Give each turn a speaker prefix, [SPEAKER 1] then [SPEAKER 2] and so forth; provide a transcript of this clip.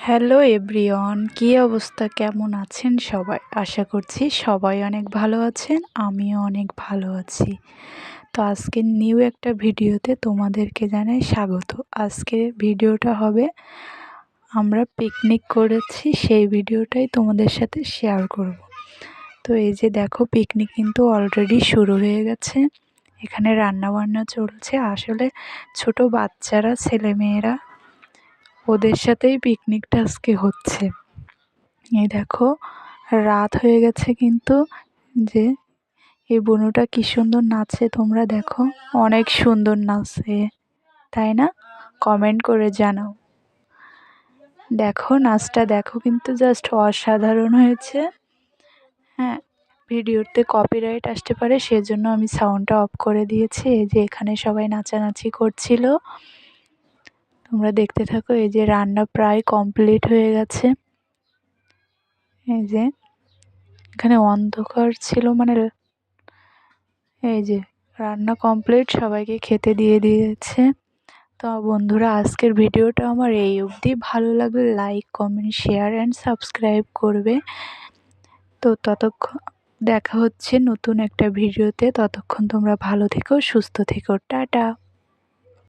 [SPEAKER 1] Hello everyone কী অবস্থা? কেমন আছেন সবাই? আশা করছি সবাই অনেক ভালো আছেন, আমিও অনেক ভালো আছি। তো আজকের নিউ একটা ভিডিওতে তোমাদেরকে জানাই স্বাগত। আজকের ভিডিওটা হবে, আমরা পিকনিক করেছি, সেই ভিডিওটাই তোমাদের সাথে শেয়ার করব। তো এই যে দেখো পিকনিক কিন্তু অলরেডি শুরু হয়ে গেছে। এখানে রান্না বান্না চলছে। আসলে ছোট বাচ্চারা, ছেলেমেয়েরা ওদের সাথেই পিকনিকটা আজকে হচ্ছে। এই দেখো, রাত হয়ে গেছে কিন্তু যে এই বনুটা কি সুন্দর নাচে তোমরা দেখো। অনেক সুন্দর নাচে তাই না? কমেন্ট করে জানাও। দেখো, নাচটা দেখো কিন্তু জাস্ট অসাধারণ হয়েছে। হ্যাঁ ভিডিওতে কপিরাইট আসতে পারে, সেজন্য আমি সাউন্ডটা অফ করে দিয়েছি। এই যে এখানে সবাই নাচানাচি করছিল। তোমরা দেখতে থাকো, এই যে রান্না প্রায় কমপ্লিট হয়ে গেছে। এই যে, এখানে অন্ধকার ছিল মানে এই যে রান্না কমপ্লিট সবাইকে খেতে দিয়ে দিয়েছে। তো বন্ধুরা, আজকের ভিডিওটা আমার এই অবধি। ভালো লাগলে like comment share and subscribe করবে। তো ততক্ষণ দেখা হচ্ছে নতুন একটা ভিডিওতে। ততক্ষণ তোমরা ভালো থেকো, সুস্থ থেকো। টাটা!